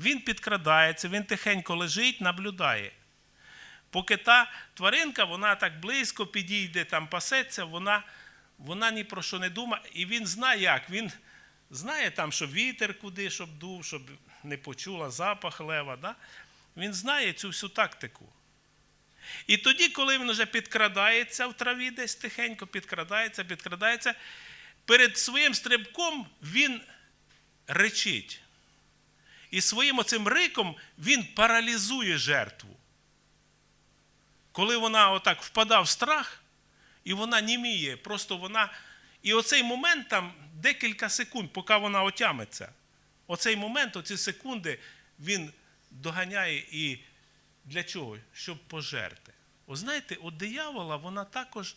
Він підкрадається, він тихенько лежить, наблюдає. Поки та тваринка, вона так близько підійде, там пасеться, вона, вона ні про що не думає. І він знає як. Він знає там, що вітер куди, щоб дув, щоб не почула запах лева. Да? Він знає цю всю тактику. І тоді, коли він вже підкрадається в траві, десь тихенько підкрадається, підкрадається, перед своїм стрибком він речить. І своїм оцим риком він паралізує жертву. Коли вона отак впадає в страх, і вона німіє, просто вона. І оцей момент там декілька секунд, поки вона отямиться. Оцей момент, оці секунди, він доганяє і для чого? Щоб пожерти. О, знаєте, у диявола вона також,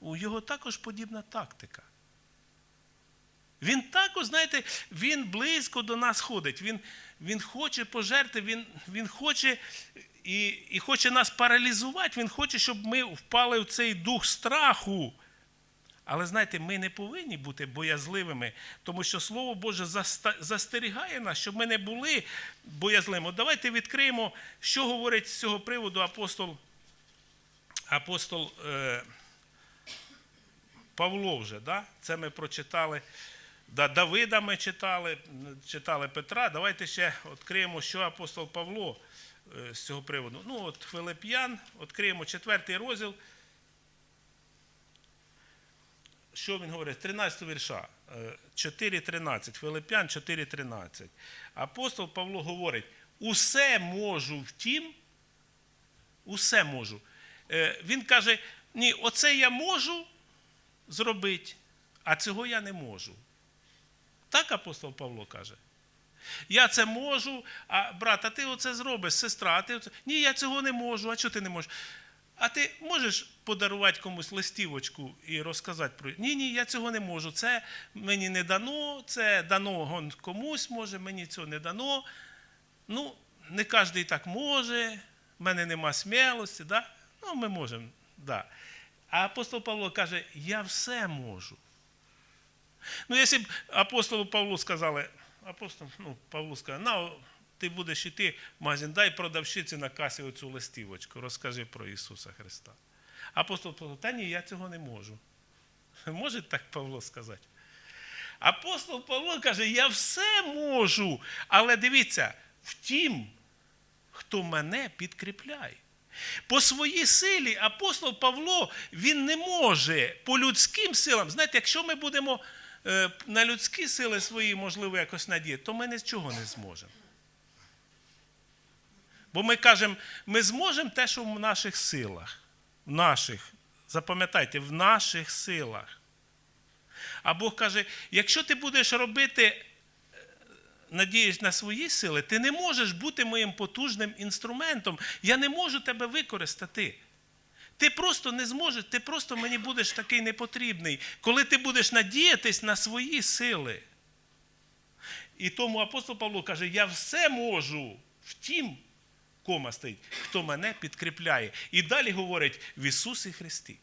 у його також подібна тактика. Він також, знаєте, він близько до нас ходить. Він, він хоче пожерти, він, він хоче і, і хоче нас паралізувати, він хоче, щоб ми впали в цей дух страху. Але знаєте, ми не повинні бути боязливими, тому що Слово Боже застерігає нас, щоб ми не були боязливими. Давайте відкриємо, що говорить з цього приводу апостол, апостол е, Павло вже. Да? Це ми прочитали. Да, Давида ми читали, читали Петра. Давайте ще відкриємо, що апостол Павло е, з цього приводу. Ну, от Филип'ян, відкриємо четвертий розділ. Що він говорить? 13 вірша. е, 4.13. Филип'ян 4.13. Апостол Павло говорить: усе можу втім, усе можу. Е, Він каже: ні, оце я можу зробити, а цього я не можу. Так апостол Павло каже. Я це можу, а брат, а ти оце зробиш, сестра, а ти оце. Ні, я цього не можу. А чого ти не можеш? А ти можеш подарувати комусь листівочку і розказати про ні, ні, я цього не можу. Це мені не дано, це дано комусь, може, мені цього не дано. Ну, не кожен так може, в мене нема смілості, да? ну ми можемо. Да. А апостол Павло каже, я все можу. Ну, якщо б апостолу Павлу сказали, апостол, ну, Павлу сказав, на, ти будеш йти в магазин, дай продавщиці на касі оцю листівочку, розкажи про Ісуса Христа. Апостол Павло, та ні, я цього не можу. Може так Павло сказати? Апостол Павло каже, я все можу, але дивіться, втім, хто мене підкріпляє. По своїй силі апостол Павло він не може по людським силам. Знаєте, якщо ми будемо на людські сили свої, можливо, якось надіяти, то ми нічого не зможемо. Бо ми кажемо, ми зможемо те, що в наших силах. В наших, запам'ятайте, в наших силах. А Бог каже, якщо ти будеш робити надіюсь на свої сили, ти не можеш бути моїм потужним інструментом. Я не можу тебе використати. Ти просто не зможеш, ти просто мені будеш такий непотрібний, коли ти будеш надіятись на свої сили. І тому апостол Павло каже: Я все можу, втім, кома стоїть, хто мене підкріпляє. І далі говорить в Ісусі Христі.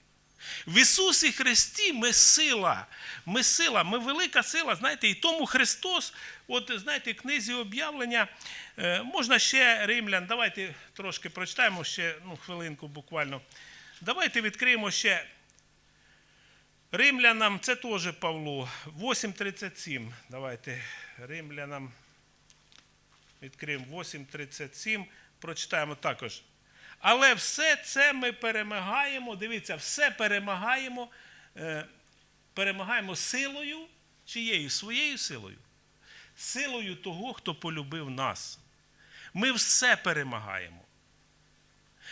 В Ісусі Христі ми сила, ми сила, ми велика сила. Знаєте, і тому Христос, от знаєте, книзі об'явлення, е, можна ще римлян, давайте трошки прочитаємо ще ну, хвилинку буквально. Давайте відкриємо ще римлянам, це теж Павло, 8.37. Давайте римлянам відкриємо 8.37, прочитаємо також. Але все це ми перемагаємо. Дивіться, все перемагаємо, е, перемагаємо силою чиєю? Своєю силою. Силою того, хто полюбив нас. Ми все перемагаємо.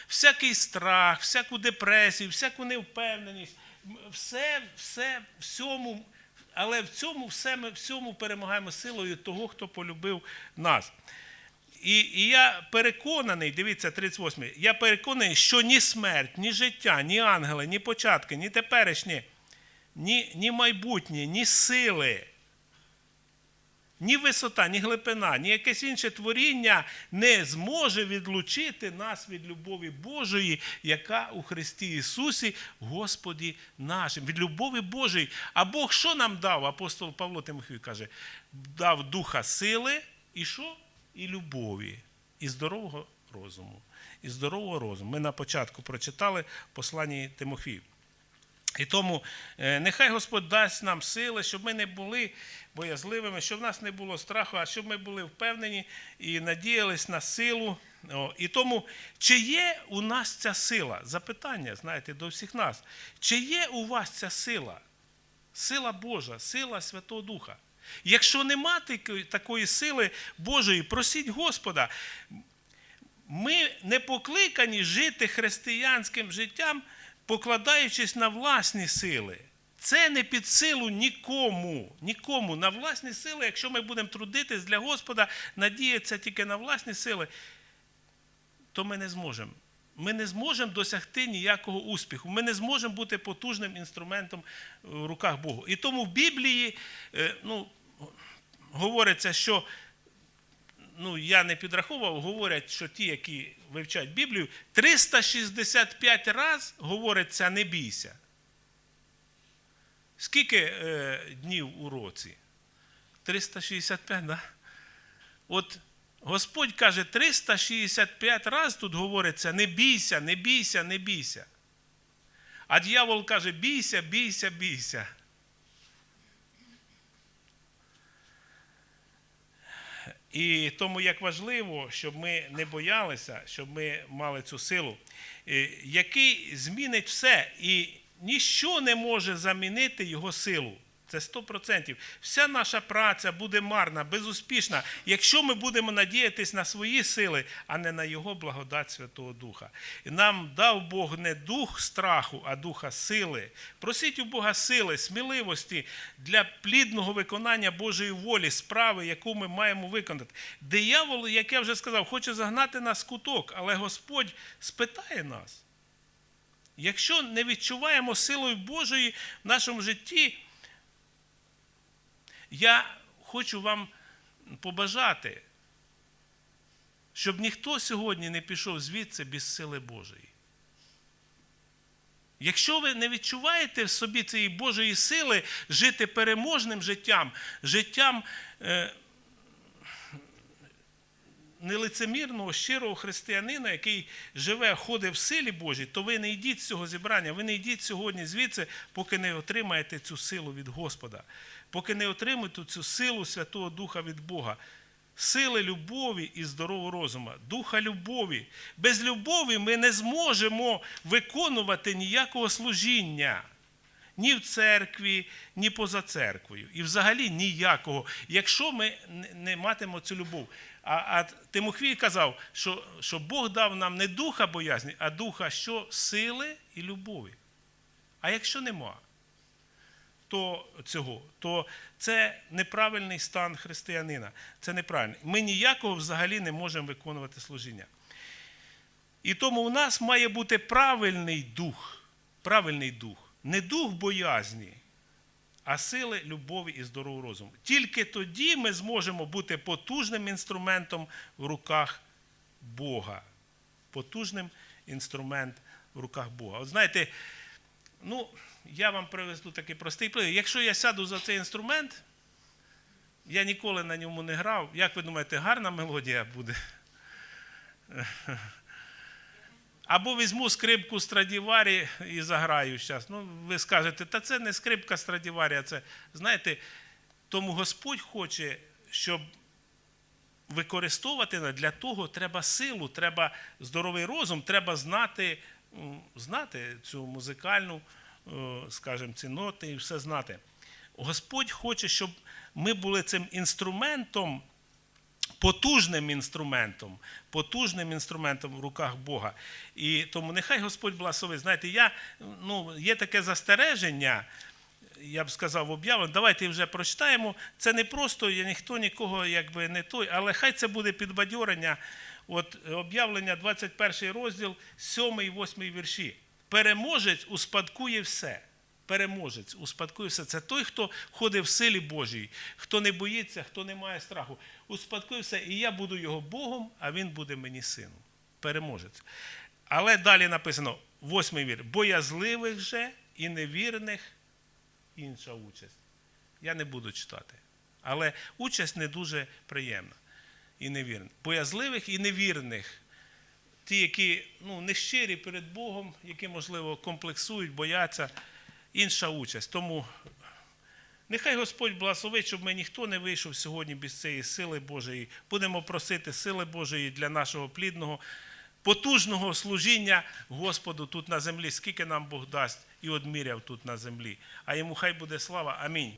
Всякий страх, всяку депресію, всяку невпевненість, все, все, всьому, але в цьому все ми всьому перемагаємо силою того, хто полюбив нас. І, і я переконаний, дивіться, 38, я переконаний, що ні смерть, ні життя, ні ангели, ні початки, ні теперішнє, ні, ні майбутнє, ні сили, ні висота, ні глибина, ні якесь інше творіння не зможе відлучити нас від любові Божої, яка у Христі Ісусі, Господі нашим. Від любові Божої. А Бог що нам дав? Апостол Павло Тимофій каже, дав духа сили і що? і любові, і здорового розуму. І здорового розуму. Ми на початку прочитали в посланні Тимофію. І тому е, нехай Господь дасть нам сили, щоб ми не були боязливими, щоб в нас не було страху, а щоб ми були впевнені і надіялись на силу. І тому, чи є у нас ця сила? Запитання, знаєте, до всіх нас. Чи є у вас ця сила? Сила Божа, сила Святого Духа. Якщо нема такої сили Божої, просіть Господа. Ми не покликані жити християнським життям, покладаючись на власні сили. Це не під силу нікому. Нікому. На власні сили, якщо ми будемо трудитись для Господа, надіятися тільки на власні сили, то ми не зможемо. Ми не зможемо досягти ніякого успіху. Ми не зможемо бути потужним інструментом в руках Бога. І тому в Біблії е, ну, говориться, що ну, я не підраховував, говорять, що ті, які вивчають Біблію, 365 раз говориться не бійся. Скільки е, днів у році? 365, да? От Господь каже, 365 раз тут говориться не бійся, не бійся, не бійся. А дьявол каже, бійся, бійся, бійся. І тому як важливо, щоб ми не боялися, щоб ми мали цю силу, е, який змінить все, і ніщо не може замінити його силу. Це 100%. Вся наша праця буде марна, безуспішна, якщо ми будемо надіятись на свої сили, а не на Його благодать Святого Духа. І нам дав Бог не дух страху, а духа сили. Просіть у Бога сили, сміливості для плідного виконання Божої волі, справи, яку ми маємо виконати. Диявол, як я вже сказав, хоче загнати нас в куток, але Господь спитає нас. Якщо не відчуваємо силою Божої в нашому житті, я хочу вам побажати, щоб ніхто сьогодні не пішов звідси без сили Божої. Якщо ви не відчуваєте в собі цієї Божої сили жити переможним життям, життям е, нелицемірного, щирого християнина, який живе, ходить в силі Божій, то ви не йдіть з цього зібрання, ви не йдіть сьогодні звідси, поки не отримаєте цю силу від Господа, поки не отримаєте цю силу Святого Духа від Бога. Сили любові і здорового розуму, духа любові. Без любові ми не зможемо виконувати ніякого служіння. Ні в церкві, ні поза церквою. І взагалі ніякого, якщо ми не- матимемо цю любов. А, а Тимофій казав, що, що Бог дав нам не духа боязні, а духа що? Сили і любові. А якщо нема то цього, то це неправильний стан християнина. Це неправильно. Ми ніякого взагалі не можемо виконувати служіння. І тому у нас має бути правильний дух. Правильний дух. Не дух боязні, а сили, любові і здорового розуму. Тільки тоді ми зможемо бути потужним інструментом в руках Бога. Потужним інструмент в руках Бога. От знаєте, ну, я вам привезу такий простий приклад. Якщо я сяду за цей інструмент, я ніколи на ньому не грав. Як ви думаєте, гарна мелодія буде? Або візьму скрипку Страдіварі і заграю зараз. Ну, ви скажете, та це не скрипка Страдіварі, а це, знаєте, тому Господь хоче, щоб використовувати для того треба силу, треба здоровий розум, треба знати, знати цю музикальну, е, скажімо, ці ноти і все знати. Господь хоче, щоб ми були цим інструментом потужним інструментом, потужним інструментом в руках Бога. І тому нехай Господь благословить. Знаєте, я, ну, є таке застереження, я б сказав, об'явлено, давайте вже прочитаємо. Це не просто, ніхто нікого якби не той, але хай це буде підбадьорення. От об'явлення 21 розділ, 7 і 8 вірші. Переможець успадкує все. Переможець успадкує все. Це той, хто ходить в силі Божій, хто не боїться, хто не має страху. Успадкує все, і я буду його Богом, а він буде мені сином. Переможець. Але далі написано, восьмий вір. Боязливих же і невірних інша участь. Я не буду читати. Але участь не дуже приємна. і невірних. Боязливих і невірних. Ті, які ну, нещирі перед Богом, які, можливо, комплексують, бояться, інша участь. Тому нехай Господь благословить, щоб ми ніхто не вийшов сьогодні без цієї сили Божої. Будемо просити сили Божої для нашого плідного, потужного служіння Господу тут на землі, скільки нам Бог дасть і одміряв тут на землі. А йому хай буде слава. Амінь.